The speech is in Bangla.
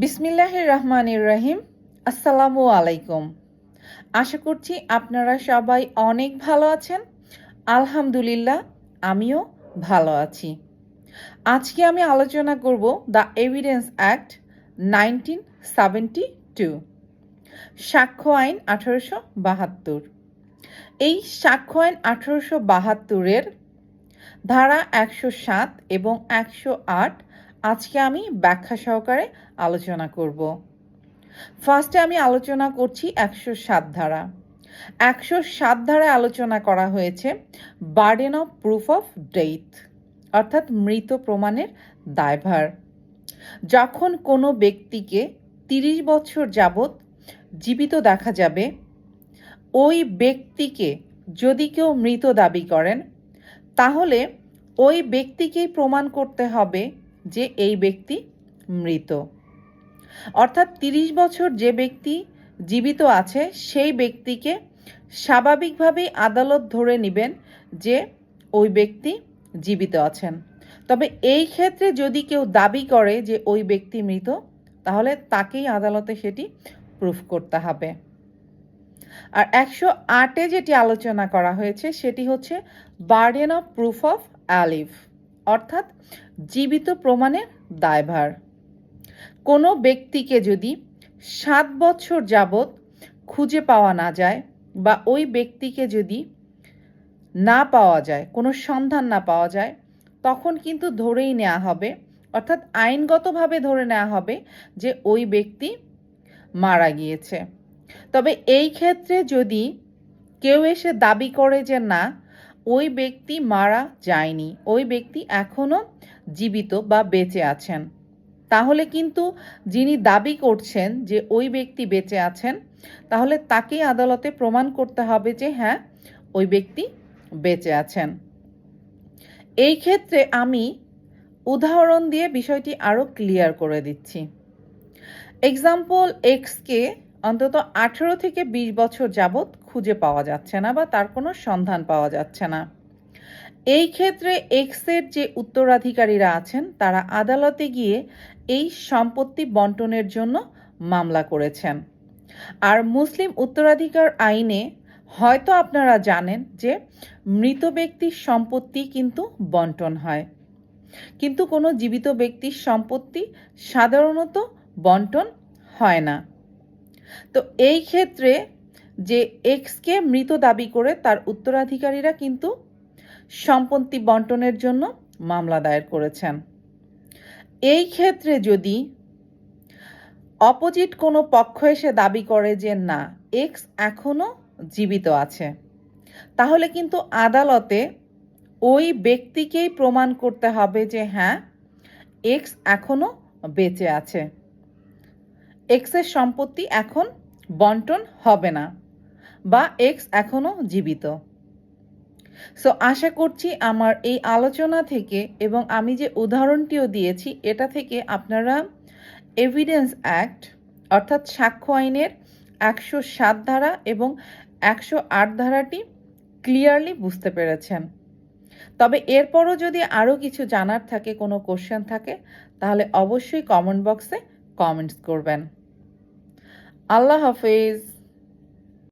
বিসমিল্লাহ রহমানির রহিম। আসসালামু আলাইকুম। আশা করছি আপনারা সবাই অনেক ভালো আছেন। আলহামদুলিল্লাহ, আমিও ভালো আছি। আজকে আমি আলোচনা করব the evidence act nineteen seventy two সাক্ষ্য আইন আঠারোশো বাহাত্তর। এই সাক্ষ্য আইন আঠারোশো বাহাত্তরের ধারা একশো সাত এবং একশো আট আজকে আমি ব্যাখ্যা সহকারে আলোচনা করব। ফার্স্টে আমি আলোচনা করছি একশো সাত ধারা। একশো সাত ধারায় আলোচনা করা হয়েছে burden of proof of death অর্থাৎ মৃত প্রমাণের দায়ভার। যখন কোনো ব্যক্তিকে তিরিশ বছর যাবৎ জীবিত দেখা যাবে, ওই ব্যক্তিকে যদি কেউ মৃত দাবি করেন, তাহলে ওই ব্যক্তিকেই প্রমাণ করতে হবে যে এই ব্যক্তি মৃত। অর্থাৎ তিরিশ বছর যে ব্যক্তি জীবিত আছে, সেই ব্যক্তিকে স্বাভাবিকভাবেই আদালত ধরে নেবেন যে ওই ব্যক্তি জীবিত আছেন। তবে এই ক্ষেত্রে যদি কেউ দাবি করে যে ওই ব্যক্তি মৃত, তাহলে তাকেই আদালতে সেটি প্রুফ করতে হবে। আর একশো আটে যেটি আলোচনা করা হয়েছে, সেটি হচ্ছে burden of proof of alive. অর্থাৎ জীবিত প্রমাণের দায়ভার। কোনো ব্যক্তিকে যদি সাত বছর যাবৎ খুঁজে পাওয়া না যায় বা ওই ব্যক্তিকে যদি না পাওয়া যায়, কোনো সন্ধান না পাওয়া যায়, তখন কিন্তু ধরেই নেওয়া হবে, অর্থাৎ আইনগতভাবে ধরে নেওয়া হবে যে ওই ব্যক্তি মারা গিয়েছে। তবে এই ক্ষেত্রে যদি কেউ এসে দাবি করে যে না ওই ব্যক্তি মারা যায়নি, ওই ব্যক্তি এখনও জীবিত বা বেঁচে আছেন। তাহলে কিন্তু যিনি দাবি করছেন যে ওই ব্যক্তি বেঁচে আছেন, তাহলে তাকেই আদালতে প্রমাণ করতে হবে যে হ্যাঁ ওই ব্যক্তি বেঁচে আছেন। এই ক্ষেত্রে আমি উদাহরণ দিয়ে বিষয়টি আরও ক্লিয়ার করে দিচ্ছি। এক্সাম্পল এক্সকে অন্তত আঠেরো থেকে বিশ বছর যাবৎ খুঁজে পাওয়া যাচ্ছে না বা তার কোনো সন্ধান পাওয়া যাচ্ছে না। এই ক্ষেত্রে এক্সের যে উত্তরাধিকারীরা আছেন, তারা আদালতে গিয়ে এই সম্পত্তি বন্টনের জন্য মামলা করেছেন। আর মুসলিম উত্তরাধিকার আইনে হয়তো আপনারা জানেন যে মৃত ব্যক্তির সম্পত্তি কিন্তু বন্টন হয়। কিন্তু কোনো জীবিত ব্যক্তির সম্পত্তি সাধারণত বন্টন হয় না। তো এই ক্ষেত্রে যে এক্সকে মৃত দাবি করে তার উত্তরাধিকারীরা কিন্তু সম্পত্তি বন্টনের জন্য মামলা দায়ের করেছেন। এই ক্ষেত্রে যদি অপোজিট কোনো পক্ষ এসে দাবি করে যে না এক্স এখনও জীবিত আছে, তাহলে কিন্তু আদালতে ওই ব্যক্তিকেই প্রমাণ করতে হবে যে হ্যাঁ এক্স এখনও বেঁচে আছে। এক্সের সম্পত্তি এখন বন্টন হবে না বা এক্স এখনও জীবিত। সো আশা করছি আমার এই আলোচনা থেকে এবং আমি যে উদাহরণটিও দিয়েছি, এটা থেকে আপনারা এভিডেন্স অ্যাক্ট অর্থাৎ সাক্ষ্য আইনের একশো সাত ধারা এবং একশো আট ধারাটি ক্লিয়ারলি বুঝতে পেরেছেন। তবে এরপরও যদি আরও কিছু জানার থাকে, কোনো কোশ্চেন থাকে, তাহলে অবশ্যই কমেন্ট বক্সে কমেন্টস করবেন। আল্লাহ হাফেজ।